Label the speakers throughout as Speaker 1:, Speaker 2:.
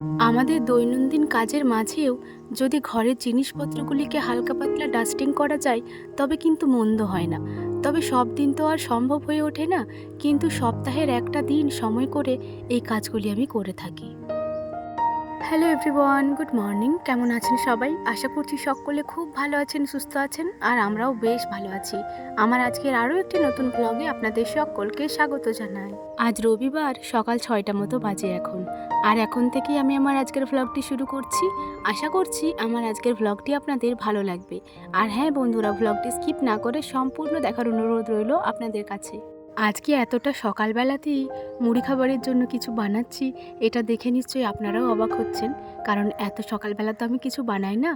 Speaker 1: আমাদের দৈনন্দিন কাজের মাঝেও যদি ঘরের জিনিসপত্রগুলিকে হালকা পাতলা ডাস্টিং করা যায়, তবে কিন্তু মন্দ হয় না। তবে সব দিন তো আর সম্ভব হয়ে ওঠে না, কিন্তু সপ্তাহের একটা দিন সময় করে এই কাজগুলি আমি করে থাকি। হ্যালো এভরিওয়ান গুড মর্নিং কেমন আছেন সবাই? আশা করছি সকলে খুব ভালো আছেন, সুস্থ আছেন, আর আমরাও বেশ ভালো আছি। আমার আজকের আরও একটি নতুন ব্লগে আপনাদের সকলকে স্বাগত জানাই। আজ রবিবার, সকাল ছয়টা মতো বাজে এখন। আর এখন থেকেই আমি আমার আজকের ভ্লগটি শুরু করছি। আশা করছি আমার আজকের ভ্লগটি আপনাদের ভালো লাগবে। আর হ্যাঁ বন্ধুরা ভ্লগটি স্কিপ না করে সম্পূর্ণ দেখার অনুরোধ রইল আপনাদের কাছে। আজকে এতটা সকালবেলাতেই মুড়ি খাবারের জন্য কিছু বানাচ্ছি এটা দেখে নিশ্চয়ই আপনারাও অবাক হচ্ছেন। কারণ এত সকালবেলা তো আমি কিছু বানাই না।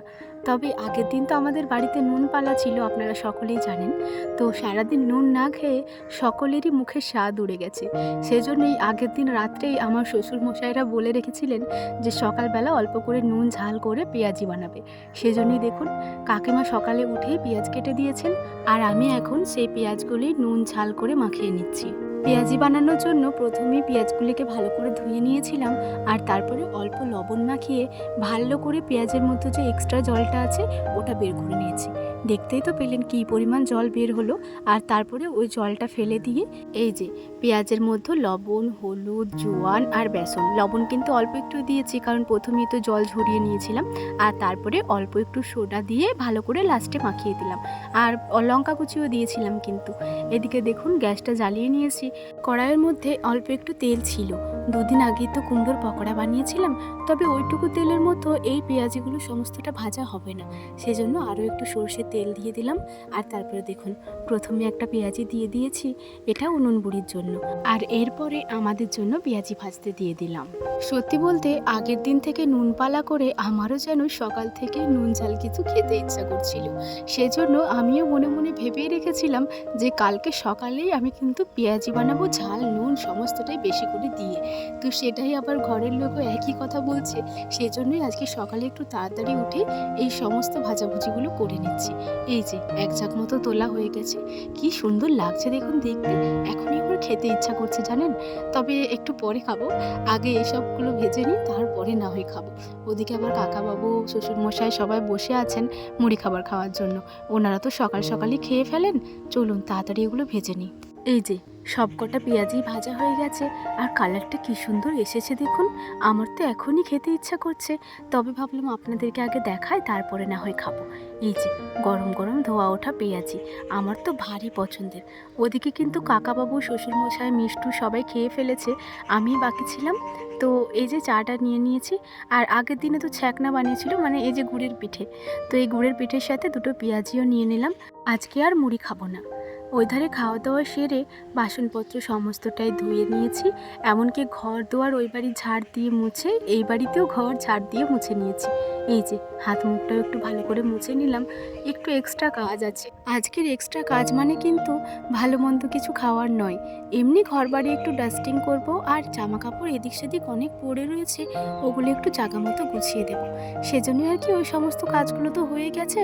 Speaker 1: তবে আগের দিন তো আমাদের বাড়িতে নুন পালা ছিল, আপনারা সকলেই জানেন। তো সারাদিন নুন না খেয়ে সকলেরই মুখে স্বাদ উড়ে গেছে। সেজন্যই আগের দিন রাত্রেই আমার শ্বশুর মশাইরা বলে রেখেছিলেন যে সকালবেলা অল্প করে নুন ঝাল করে পেঁয়াজি বানাবে। সেজন্যই দেখুন, কাকিমা সকালে উঠেই পেঁয়াজ কেটে দিয়েছেন, আর আমি এখন সেই পেঁয়াজগুলি নুন ঝাল করে মাখিয়ে নিচ্ছি। পেঁয়াজি বানানোর জন্য প্রথমে পেঁয়াজগুলিকে ভালো করে ধুয়ে নিয়েছিলাম, আর তারপরে অল্প লবণ মাখিয়ে ভালো করে পেঁয়াজের মধ্যে যে এক্সট্রা জলটা আছে, ওটা বের করে নিয়েছি। দেখতেই তো পেলেন কী পরিমাণ জল বের হলো, আর তারপরে ওই জলটা ফেলে দিয়ে এই যে পেঁয়াজের মধ্যে লবণ, হলুদ, জোয়ান আর বেসন। লবণ কিন্তু অল্প একটু দিয়েছি, কারণ প্রথমেই তো জল ঝরিয়ে নিয়েছিলাম, আর তারপরে অল্প একটু সোডা দিয়ে ভালো করে লাস্টে মাখিয়ে দিলাম। আর লঙ্কা কুচিও দিয়েছিলাম কিন্তু। এদিকে দেখুন, গ্যাসটা জ্বালিয়ে নিয়েছি কড়াইয়ের মধ্যে অল্প একটু তেল ছিল। দুদিন আগেই তো কুমড়োর পকোড়া বানিয়েছিলাম, তবে ওইটুকু তেলের মতো এই পেঁয়াজিগুলো সমস্তটা ভাজা হবে না। সেজন্য আরও একটু সর্ষের তেল দিয়ে দিলাম, আর তারপরে দেখুন, প্রথমে একটা পেঁয়াজি দিয়ে দিয়েছি, এটা উনুন বুড়ির জন্য। আর এরপরে আমাদের জন্য পেঁয়াজি ভাজতে দিয়ে দিলাম। সত্যি বলতে, আগের দিন থেকে নুন পালা করে আমারও যেন সকাল থেকে নুন ঝাল কিছু খেতে ইচ্ছা করছিল। সেজন্য আমিও মনে মনে ভেবেই রেখেছিলাম যে কালকে সকালেই আমি কিন্তু পেঁয়াজি বানাবো, ঝাল, নুন, সমস্তটাই বেশি করে দিয়ে। তো সেটাই আবার ঘরের লোকও একই কথা বলছে। সেই জন্যই আজকে সকালে একটু তাড়াতাড়ি উঠে এই সমস্ত ভাজাভুজিগুলো করে নিচ্ছি। এই যে, এক ঝাঁক মতো তোলা হয়ে গেছে। কি সুন্দর লাগছে দেখুন দেখতে। এখনই আমার খেতে ইচ্ছা করছে জানেন? তবে একটু পরে খাব। আগে এসবগুলো ভেজে নিই, তারপরে না হয়ে খাব। ওদিকে আবার কাকাবাবু, শ্বশুরমশাই সবাই বসে আছেন মুড়ি খাবার খাওয়ার জন্য। ওনারা তো সকাল সকালই খেয়ে ফেলেন। চলুন তাড়াতাড়ি এগুলো ভেজে নিই। এই যে সবকটা পেঁয়াজি ভাজা হয়ে গেছে আর কালারটা কি সুন্দর এসেছে দেখুন। আমার তো এখনই খেতে ইচ্ছা করছে। তবে ভাবলাম আপনাদেরকে আগে দেখায় তারপরে না হয় খাব। এই যে, গরম গরম ধোয়া ওঠা পেঁয়াজি, আমার তো ভারী পছন্দের। ওদিকে কিন্তু কাকাবাবু, শ্বশুরমশাই, মিষ্টু সবাই খেয়ে ফেলেছে আমি বাকি ছিলাম। তো এই যে চাটা নিয়ে নিয়েছি, আর আগের দিনে তো ছ্যাকনা বানিয়েছিল মানে এই যে গুড়ের পিঠে। তো এই গুড়ের পিঠের সাথে দুটো পেঁয়াজিও নিয়ে নিলাম। আজকে আর মুড়ি খাব না। ওই ধারে খাওয়া দাওয়া সেরে বাসনপত্র সমস্তটাই ধুয়ে নিয়েছি, এমনকি ঘর দোয়ার ওই বাড়ি ঝাড় দিয়ে মুছে, এই বাড়িতেও ঘর ঝাড় দিয়ে মুছে নিয়েছি। এই যে, হাত মুখটাও একটু ভালো করে মুছে নিলাম, একটু এক্সট্রা কাজ আছে। আজকের এক্সট্রা কাজ মানে কিন্তু ভালো মন্দ কিছু খাওয়ার নয়। এমনি ঘর বাড়ি একটু ডাস্টিং করব আর জামা কাপড় এদিক সেদিক অনেক পড়ে রয়েছে, ওগুলো একটু জাগা মতো গুছিয়ে দেবো। সেজন্য আর কি ওই সমস্ত কাজগুলো তো হয়ে গেছে।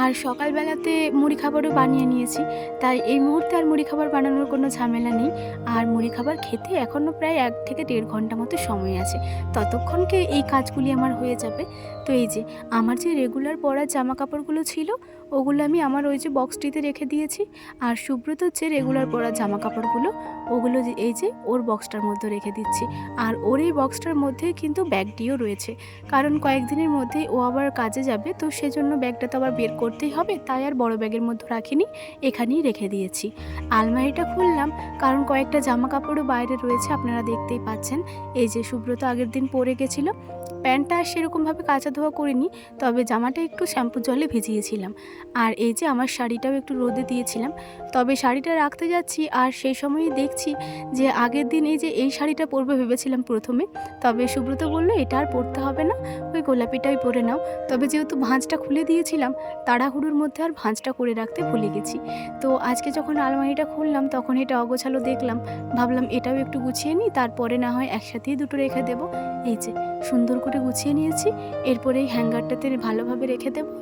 Speaker 1: আর সকালবেলাতে মুড়ি খাবারও বানিয়ে নিয়েছি, তাই এই মুহূর্তে আর মুড়ি খাবার বানানোর কোনো ঝামেলা নেই। আর মুড়ি খাবার খেতে এখনও প্রায় এক থেকে দেড় ঘণ্টা মতো সময় আছে। ততক্ষণকে এই কাজগুলি আমার হয়ে যাবে। তো এই যে আমার যে রেগুলার পরার জামা কাপড়গুলো ছিল ওগুলো আমি আমার ওই যে বক্সটিতে রেখে দিয়েছি। আর সুব্রতর যে রেগুলার পরা জামা কাপড়গুলো ওগুলো এই যে ওর বক্সটার মধ্যে রেখে দিচ্ছি। আর ওর এই বক্সটার মধ্যে কিন্তু ব্যাগটিও রয়েছে। কারণ কয়েকদিনের মধ্যেই ও আবার কাজে যাবে, তো সেজন্য ব্যাগটা তো আবার বের করতেই হবে, তাই আর বড় ব্যাগের মধ্যে রাখিনি, এখানেই রেখে দিয়েছি। আলমারিটা খুললাম, কারণ কয়েকটা জামা কাপড়ও বাইরে রয়েছে, আপনারা দেখতেই পাচ্ছেন। এই যে সুব্রত আগের দিন পরে গেছিল, প্যান্টটা আর সেরকমভাবে কাচা ধোয়া করিনি, তবে জামাটা একটু শ্যাম্পু জলে ভিজিয়েছিলাম। আর এই যে আমার শাড়িটাও একটু রোদে দিয়েছিলাম, তবে শাড়িটা রাখতে যাচ্ছি আর সেই সময়ই দেখছি যে আগের দিন এই যে এই শাড়িটা পরবে ভেবেছিলাম প্রথমে, তবে সুব্রত বলল, এটা আর পরতে হবে না, ওই গোলাপিটাই পরে নাও। তবে যেহেতু ভাঁজটা খুলে দিয়েছিলাম, তাড়াহুড়োর মধ্যে আর ভাঁজটা করে রাখতে ভুলে গেছি। তো আজকে যখন আলমারিটা খুললাম, তখন এটা অগোছালো দেখলাম, ভাবলাম এটাও একটু গুছিয়ে নিই, তারপরে না হয় একসাথেই দুটো রেখে দেবো। এই যে সুন্দর করে গুছিয়ে নিয়েছি এরপরে এই হ্যাঙ্গারটাতে ভালোভাবে রেখে দেবো,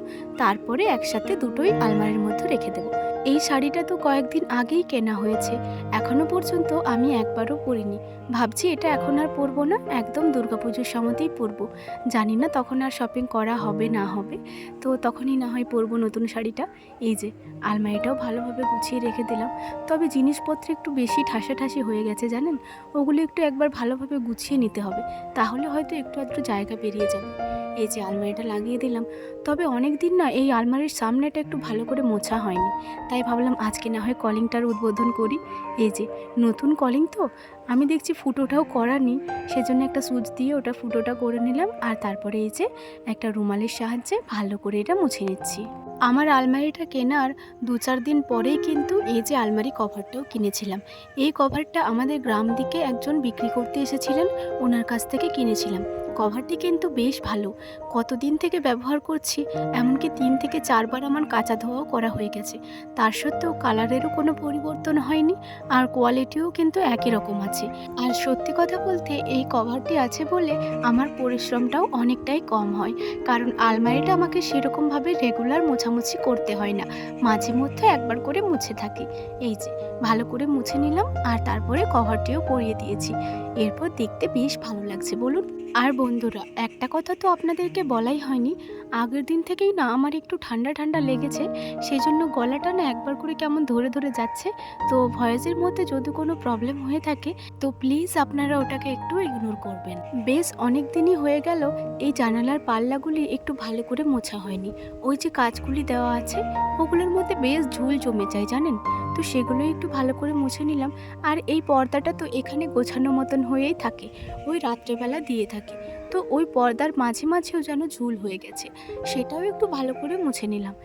Speaker 1: তারপরে একসাথে দুটোই আলমারির মধ্যে রেখে দেবো। এই শাড়িটা তো কয়েকদিন আগেই কেনা হয়েছে। এখনও পর্যন্ত আমি একবারও পরিনি। ভাবছি এটা এখন আর পরবো না, একদম দুর্গাপুজোর সময়তেই পরবো। জানি না তখন আর শপিং করা হবে না হবে। তো তখনই না হয় পরবো নতুন শাড়িটা। এই যে, আলমারিটাও ভালোভাবে গুছিয়ে রেখে দিলাম। তবে জিনিসপত্র একটু বেশি ঠাসাঠাসি হয়ে গেছে, জানেন? ওগুলো একটু একবার ভালোভাবে গুছিয়ে নিতে হবে। তাহলে হয়তো একটু আধটু জায়গা বেরিয়ে যাবে। এই যে আলমারিটা লাগিয়ে দিলাম, তবে অনেক দিন না এই আলমারির সামনেটা একটু ভালো করে মোছা হয়নি। তাই ভাবলাম আজকে না হয় কলিংটার উদ্বোধন করি। এই যে নতুন কলিং তো, আমি দেখছি ফুটোটাও করা নেই, সেজন্য একটা সুচ দিয়ে ওটা ফুটোটা করে নিলাম, আর তারপরে এই যে একটা রুমালের সাহায্যে ভালো করে এটা মুছে নিচ্ছি। আমার আলমারিটা কেনার দু চার দিন পরেই কিন্তু এই যে আলমারি কভারটাও কিনেছিলাম। এই কভারটা আমাদের গ্রাম দিকে একজন বিক্রি করতে এসেছিলেন, ওনার কাছ থেকে কিনেছিলাম। কভারটি কিন্তু বেশ ভালো। কতদিন থেকে ব্যবহার করছি, এমনকি তিন থেকে চারবার আমার কাঁচা ধোয়াও করা হয়ে গেছে। তার সত্ত্বেও কালারেরও কোনো পরিবর্তন হয়নি, আর কোয়ালিটিও কিন্তু একই রকম আছে। আর সত্যি কথা বলতে, এই কভারটি আছে বলে আমার পরিশ্রমটাও অনেকটাই কম হয়, কারণ আলমারিটা আমাকে সেরকমভাবে রেগুলার মোছামুছি করতে হয় না। মাঝে মধ্যে একবার করে মুছে থাকি। এই যে, ভালো করে মুছে নিলাম আর তারপরে কভারটিও পরিয়ে দিয়েছি। এরপর দেখতে বেশ ভালো লাগছে, বলুন। আর বন্ধুরা একটা কথা তো আপনাদেরকে বলাই হয়নি আগের দিন থেকেই না আমার একটু ঠান্ডা ঠান্ডা লেগেছে সেই জন্য গলাটা না একবার করে কেমন ধরে ধরে যাচ্ছে। তো ভয়েসের মধ্যে যদি কোনো প্রবলেম হয়ে থাকে, তো প্লিজ আপনারা ওটাকে একটু ইগনোর করবেন। বেশ অনেক দিনই হয়ে গেল, এই জানালার পাল্লাগুলি একটু ভালো করে মোছা হয়নি। ওই যে কাজগুলি দেওয়া আছে, ওগুলোর মধ্যে বেশ ঝুল জমে যায়, জানেন? তো সেগুলো একটু ভালো করে মুছে নিলাম। আর এই পর্দাটা তো এখানে গোছানো মতন হয়েই থাকে, ওই রাত্রেবেলা দিয়ে থাকে। তো ওই পর্দার মাঝে মাঝেও যেন ঝুল হয়ে গেছে, সেটাও একটু ভালো করে মুছে নিলাম।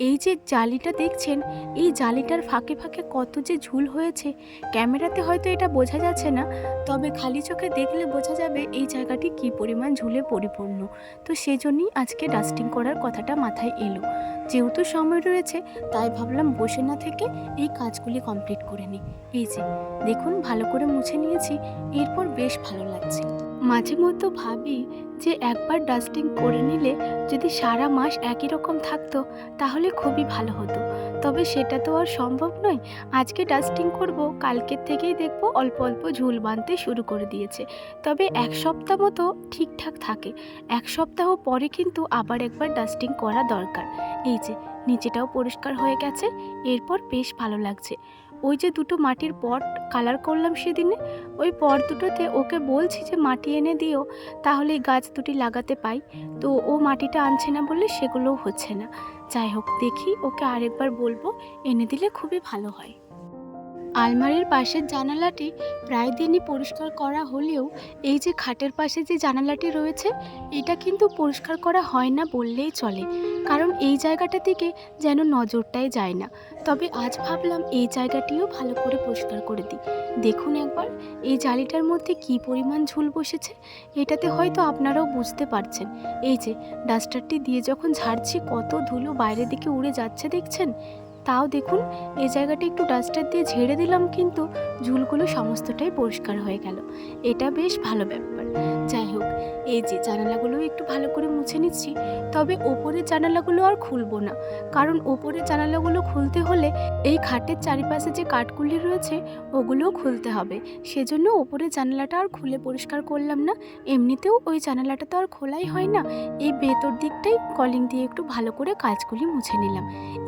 Speaker 1: এই যে জালিটা দেখছেন, এই জালিটার ফাঁকে ফাঁকে কত যে ঝুল হয়েছে, ক্যামেরাতে হয়তো এটা বোঝা যাচ্ছে না, তবে খালি চোখে দেখলে বোঝা যাবে এই জায়গাটি কী পরিমাণ ঝুলে পরিপূর্ণ। তো সেজন্যই আজকে ডাস্টিং করার কথাটা মাথায় এলো। যেহেতু সময় রয়েছে, তাই ভাবলাম বসে না থেকে এই কাজগুলি কমপ্লিট করে নিই। এই যে, দেখুন ভালো করে মুছে নিয়েছি, এরপর বেশ ভালো লাগছে। মাঝে মধ্যে ভাবি যে একবার ডাস্টিং করে নিলে যদি সারা মাস একই রকম থাকতো, তাহলে খুবই ভালো হতো। তবে সেটা তো আর সম্ভব নয়। আজকে ডাস্টিং করব, কালকের থেকেই দেখব অল্প অল্প ঝুল বাঁধতে শুরু করে দিয়েছে। তবে এক সপ্তাহ মতো ঠিকঠাক থাকে। এক সপ্তাহ পরে কিন্তু আবার একবার ডাস্টিং করা দরকার। এই যে, নিচেটাও পরিষ্কার হয়ে গেছে, এরপর বেশ ভালো লাগছে। ওই যে দুটো মাটির পট কালার করলাম সেদিনে, ওই পট দুটোতে ওকে বলছি যে মাটি এনে দিও, তাহলে গাছ দুটি লাগাতে পাই। তো ও মাটিটা আনছে না বললে সেগুলোও হচ্ছে না। যাই হোক, দেখি ওকে আরেকবার বলব, এনে দিলে খুবই ভালো হয়। আলমারির পাশের জানালাটি প্রায় দিনই পরিষ্কার করা হলেও এই যে খাটের পাশে যে জানালাটি রয়েছে, এটা কিন্তু পরিষ্কার করা হয় না বললেই চলে। কারণ এই জায়গাটা থেকে যেন নজরটাই যায় না। তবে আজ ভাবলাম এই জায়গাটিও ভালো করে পরিষ্কার করে দিই। দেখুন একবার, এই জালিটার মধ্যে কি পরিমাণ ঝুল বসেছে, এটাতে হয়তো আপনারাও বুঝতে পারছেন। এই যে, ডাস্টারটি দিয়ে যখন ঝাড়ছি, কত ধুলো বাইরের দিকে উড়ে যাচ্ছে, দেখছেন? তাও দেখুন এই জায়গাটা একটু ডাস্টার দিয়ে ঝেড়ে দিলাম কিন্তু ঝুলগুলো সমস্তটাই পরিষ্কার হয়ে গেল। এটা বেশ ভালো ব্যাপার। যাই হোক এই যে জানালাগুলো একটু ভালো করে মুছে নিচ্ছি, তবে ওপরের জানালাগুলো আর খুলবো না। কারণ ওপরের জানালাগুলো খুলতে হলে এই খাটের চারিপাশে যে কাঠগুলি রয়েছে, ওগুলোও খুলতে হবে। সেজন্য ওপরের জানালাটা আর খুলে পরিষ্কার করলাম না। এমনিতেও ওই জানালাটা তো আর খোলাই হয় না। এই ভেতর দিকটাই কলিং দিয়ে একটু ভালো করে কাজগুলি মুছে নিলাম।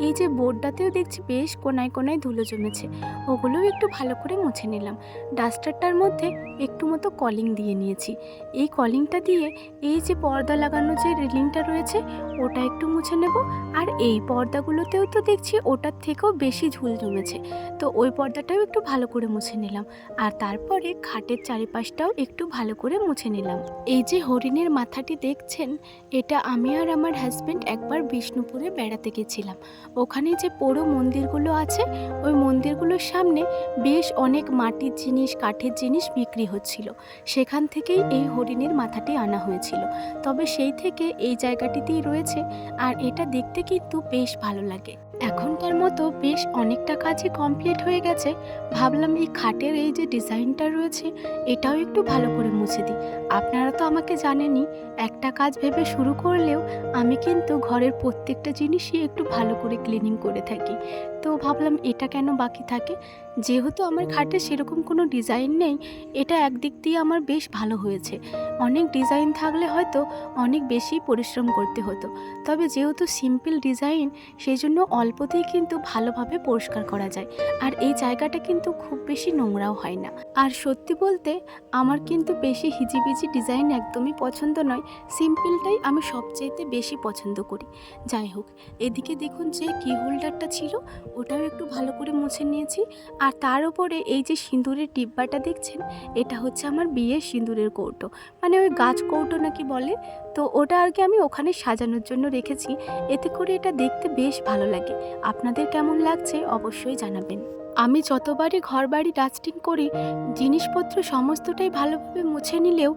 Speaker 1: এই যে বোর্ডটাতেও দেখছি বেশ কোনায় কোনায় ধুলো জমেছে। ওগুলোও একটু ভালো করে মুছে নিলাম। ডাস্টারটার মধ্যে একটু মতো কলিং দিয়ে নিয়েছি। এই কলিংটা দিয়ে এই যে পর্দা লাগানো যে রেলিংটা রয়েছে, ওটা একটু মুছে নেব। আর এই পর্দাগুলোতেও তো দেখছি ওটার থেকেও বেশি ঝুল জমেছে। তো ওই পর্দাটাও একটু ভালো করে মুছে নিলাম। আর তারপরে খাটের চারিপাশটাও একটু ভালো করে মুছে নিলাম। এই যে হরিণের মাথাটি দেখছেন, এটা আমি আর আমার হাজব্যান্ড একবার বিষ্ণুপুরে বেড়াতে গেছিলাম। ওখানে যে পোড়ো মন্দিরগুলো আছে, ওই মন্দিরগুলোর সামনে বেশ অনেক মাটির জিনিস, কাঠের জিনিস বিক্রি হচ্ছিল। সেখান থেকেই এই হরিণের মাথাটি আনা হয়েছিল। তবে সেই থেকে এই জায়গাটিতেই রয়েছে, আর এটা দেখতে কিন্তু বেশ ভালো লাগে। এখনকার মতো বেশ অনেকটা কাজই কমপ্লিট হয়ে গেছে। ভাবলাম এই খাটের এই যে ডিজাইনটা রয়েছে, এটাও একটু ভালো করে মুছে দিই। আপনারা তো আমাকে জানেনই, একটা কাজ ভেবে শুরু করলেও আমি কিন্তু ঘরের প্রত্যেকটা জিনিসই একটু ভালো করে ক্লিনিং করে থাকি। তো ভাবলাম এটা কেন বাকি থাকে? যেহেতু আমার খাটে সেরকম কোনো ডিজাইন নেই, এটা একদিক দিয়ে আমার বেশ ভালো হয়েছে। অনেক ডিজাইন থাকলে হয়তো অনেক বেশি পরিশ্রম করতে হতো। তবে যেহেতু সিম্পল ডিজাইন সেই জন্য অল্পতেই কিন্তু ভালোভাবে পরিষ্কার করা যায়। আর এই জায়গাটা কিন্তু খুব বেশি নোংরাও হয় না। আর সত্যি বলতে, আমার কিন্তু বেশি হিজিবিজি ডিজাইন একদমই পছন্দ নয়। সিম্পলটাই আমি সবচেয়েতে বেশি পছন্দ করি। যাই হোক, এদিকে দেখুন যে কি হোল্ডারটা ছিল, ওটাও একটু ভালো করে মুছে নিয়েছি। আর তার উপরে এই যে সিঁদুরের ডিব্বাটা দেখছেন, এটা হচ্ছে আমার বিয়ের সিঁদুরের কৌটো। মানে ওই গাছ কৌটো নাকি বলে তো ওটা আর কি আমি ওখানে সাজানোর জন্য রেখেছি। এতে করে এটা দেখতে বেশ ভালো লাগে। আপনাদের কেমন লাগছে অবশ্যই জানাবেন। আমি যতবারই ঘরবাড়ি ডাস্টিং করি, জিনিসপত্র সমস্তটাই ভালোভাবে মুছে নিলেও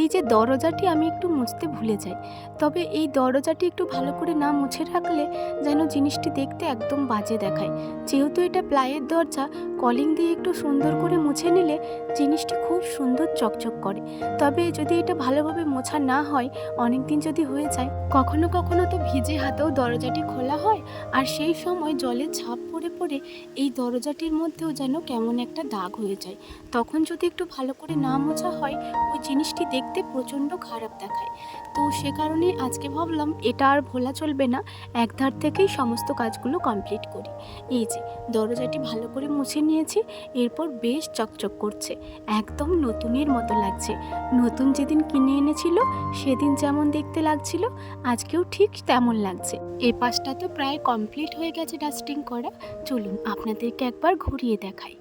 Speaker 1: এই যে দরজাটি আমি একটু মুছতে ভুলে যাই, তবে এই দরজাটি একটু ভালো করে না মুছে রাখলে যেন জিনিসটি দেখতে একদম বাজে দেখায়। যেহেতু এটা প্লাইয়ের দরজা, কলিং দিয়ে একটু সুন্দর করে মুছে নিলে জিনিসটি খুব সুন্দর চকচক করে। তবে যদি এটা ভালোভাবে মোছা না হয় অনেক দিন যদি হয়ে যায়, কখনো কখনো তো ভিজে হাতেও দরজাটি খোলা হয়, আর সেই সময় জলের ছাপ পড়ে পড়ে এই দরজাটির মধ্যেও যেন কেমন একটা দাগ হয়ে যায়। তখন যদি একটু ভালো করে না মোছা হয়, ওই জিনিসটি দেখতে প্রচণ্ড খারাপ দেখায়। তো সে কারণে আজকে ভাবলাম এটা আর ভোলা চলবে না একধার থেকেই সমস্ত কাজগুলো কমপ্লিট করি। এই যে, দরজাটি ভালো করে মুছে নিয়েছি, এরপর বেশ চকচক করছে। একদম নতুনের মতো লাগছে। নতুন যেদিন কিনে এনেছিল, সেদিন যেমন দেখতে লাগছিল, আজকেও ঠিক তেমন লাগছে। এ পাশটা তো প্রায় কমপ্লিট হয়ে গেছে ডাস্টিং করা। চলুন, আপনাদেরকে একবার ঘুরিয়ে দেখাই।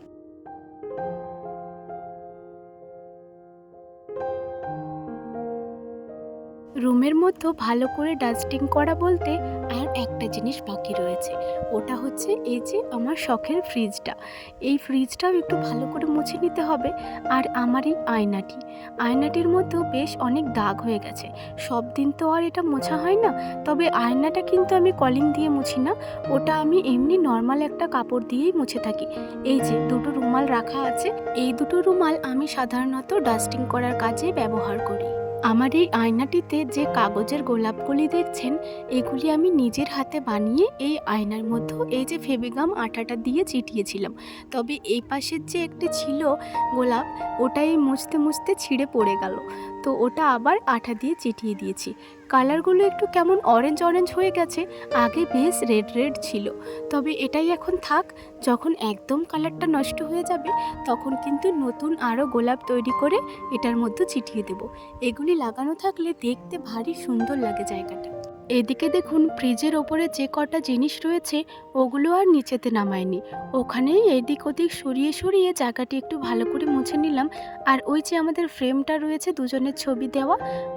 Speaker 1: রুমের মধ্যে ভালো করে ডাস্টিং করা বলতে আর একটা জিনিস বাকি রয়েছে। ওটা হচ্ছে এই যে আমার শখের ফ্রিজটা এই ফ্রিজটাও একটু ভালো করে মুছে নিতে হবে। আর আমার এই আয়নাটি। আয়নাটির মধ্যেও বেশ অনেক দাগ হয়ে গেছে। সব দিন তো আর এটা মোছা হয় না। তবে আয়নাটা কিন্তু আমি কলিং দিয়ে মুছি না। ওটা আমি এমনি নর্মাল একটা কাপড় দিয়েই মুছে থাকি। এই যে দুটো রুমাল রাখা আছে। এই দুটো রুমাল আমি সাধারণত ডাস্টিং করার কাজে ব্যবহার করি। আমার এই আয়নাটিতে যে কাগজের গোলাপগুলি দেখছেন, এগুলি আমি নিজের হাতে বানিয়ে এই আয়নার মধ্যে এই যে ফেবিগাম আটাটা দিয়ে চিটিয়েছিলাম তবে এই পাশের যে একটি ছিল গোলাপ, ওটাই মুছতে মুছতে ছিঁড়ে পড়ে গেল। তো ওটা আবার আঠা দিয়ে চিটিয়ে দিয়েছি। কালারগুলো একটু কেমন অরেঞ্জ অরেঞ্জ হয়ে গেছে, আগে বেশ রেড রেড ছিল। তবে এটাই এখন থাক, যখন একদম কালারটা নষ্ট হয়ে যাবে, তখন কিন্তু নতুন আরও গোলাপ তৈরি করে এটার মধ্যে চিটিয়ে দেব। এগুলি লাগানো থাকলে দেখতে ভারী সুন্দর লাগে জায়গাটা। এদিকে দেখুন, ফ্রিজের ওপরে যে কটা জিনিস রয়েছে, ওগুলো আর নিচেতে নামায়নি। ওখানেই এদিক ওদিক সরিয়ে সরিয়ে জায়গাটি একটু ভালো করে মুছে নিলাম। আর ওই যে আমাদের ফ্রেমটা রয়েছে, দুজনের ছবি দেওয়া,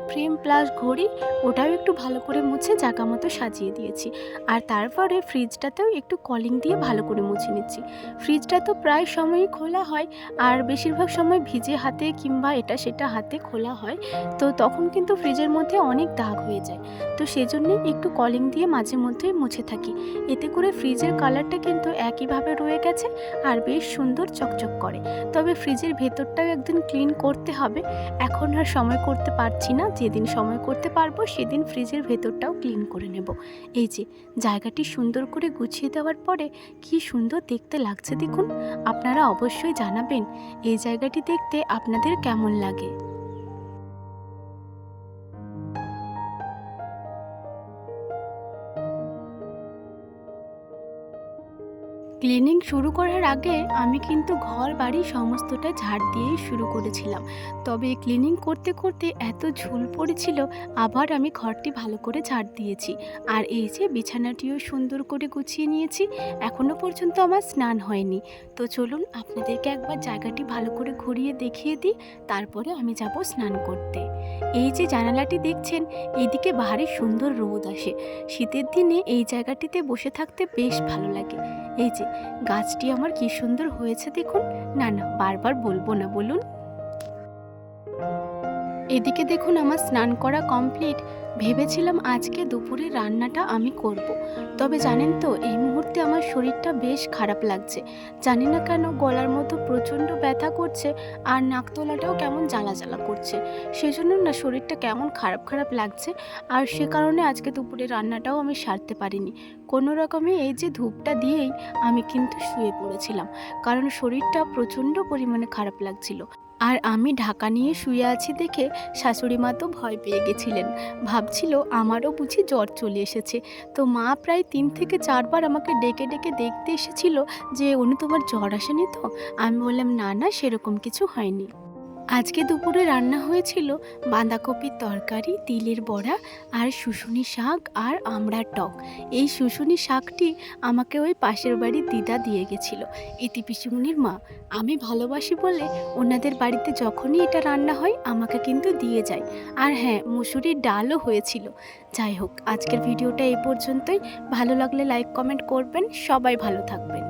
Speaker 1: ফ্রেম প্লাস ঘড়ি, ওটাও একটু ভালো করে মুছে জায়গা মতো সাজিয়ে দিয়েছি। আর তারপরে ফ্রিজটাতেও একটু কলিং দিয়ে ভালো করে মুছে নিচ্ছি। ফ্রিজটা তো প্রায় সময়ই খোলা হয়, আর বেশিরভাগ সময় ভিজে হাতে কিংবা এটা সেটা হাতে খোলা হয়, তো তখন কিন্তু ফ্রিজের মধ্যে অনেক দাগ হয়ে যায়। তো সেজন্যই একটু কলিং দিয়ে মাঝে মধ্যেই মুছে থাকি। এতে করে ফ্রিজের কালারটা কিন্তু একইভাবে রয়ে গেছে আর বেশ সুন্দর চকচক করে। তবে ফ্রিজের ভেতরটাও একদিন ক্লিন করতে হবে। এখন আর সময় করতে পারছি না। যেদিন সময় করতে পারব, সেদিন ফ্রিজের ভেতরটাও ক্লিন করে নেব। এই যে, জায়গাটি সুন্দর করে গুছিয়ে দেওয়ার পরে কি সুন্দর দেখতে লাগছে দেখুন। আপনারা অবশ্যই জানাবেন, এই জায়গাটি দেখতে আপনাদের কেমন লাগে? ক্লিনিং শুরু করার আগে আমি কিন্তু ঘর, বাড়ি সমস্তটা ঝাড় দিয়েই শুরু করেছিলাম। তবে ক্লিনিং করতে করতে এত ঝুল পড়েছিল, আবার আমি ঘরটি ভালো করে ঝাড় দিয়েছি। আর এই যে বিছানাটিও সুন্দর করে গুছিয়ে নিয়েছি এখনও পর্যন্ত আমার স্নান হয়নি। তো চলুন আপনাদেরকে একবার জায়গাটি ভালো করে ঘুরিয়ে দেখিয়ে দিই, তারপরে আমি যাব স্নান করতে। এই যে জানালাটি দেখছেন এইদিকে ভারী সুন্দর রোদ আসে। শীতের দিনে এই জায়গাটিতে বসে থাকতে বেশ ভালো লাগে। এই যে গাছটি আমার কি সুন্দর হয়েছে দেখুন। না না বারবার বলব না বলুন। এদিকে দেখুন আমার স্নান করা কমপ্লিট ভেবেছিলাম আজকে দুপুরে রান্নাটা আমি করব। তবে জানেন তো, এই মুহূর্তে আমার শরীরটা বেশ খারাপ লাগছে। জানি না কেন গলার মতো প্রচণ্ড ব্যথা করছে আর নাকতলাটাও কেমন জ্বালা জ্বালা করছে। সেজন্য না শরীরটা কেমন খারাপ খারাপ লাগছে আর সে কারণে আজকে দুপুরে রান্নাটাও আমি সারতে পারিনি। কোনো রকমে এই যে ধূপটা দিয়েই আমি কিন্তু শুয়ে পড়েছিলাম, কারণ শরীরটা প্রচণ্ড পরিমাণে খারাপ লাগছিল। আর আমি ঢাকা নিয়ে শুয়ে আছি দেখে শাশুড়ি মা তো ভয় পেয়ে গেছিলেন। ভাবছিল আমারও বুঝি জ্বর চলে এসেছে। তো মা প্রায় তিন থেকে চারবার আমাকে ডেকে ডেকে দেখতে এসেছিল যে অনু তোমার জ্বর আসেনি তো? আমি বললাম, না না, সেরকম কিছু হয়নি। আজকে দুপুরে রান্না হয়েছিল বাঁধাকপির তরকারি, তিলের বড়া আর শুশুনি শাক আর আমড়ার টক। এই শুশুনি শাকটি আমাকে ওই পাশের বাড়ির দিদা দিয়ে গেছিল। ইতি পিসুমনির মা। আমি ভালোবাসি বলে ওনাদের বাড়িতে যখনই এটা রান্না হয়, আমাকে কিন্তু দিয়ে যায়। আর হ্যাঁ মুসুরির ডালও হয়েছিল। যাই হোক, আজকের ভিডিওটা এই পর্যন্তই। ভালো লাগলে লাইক, কমেন্ট করবেন। সবাই ভালো থাকবেন।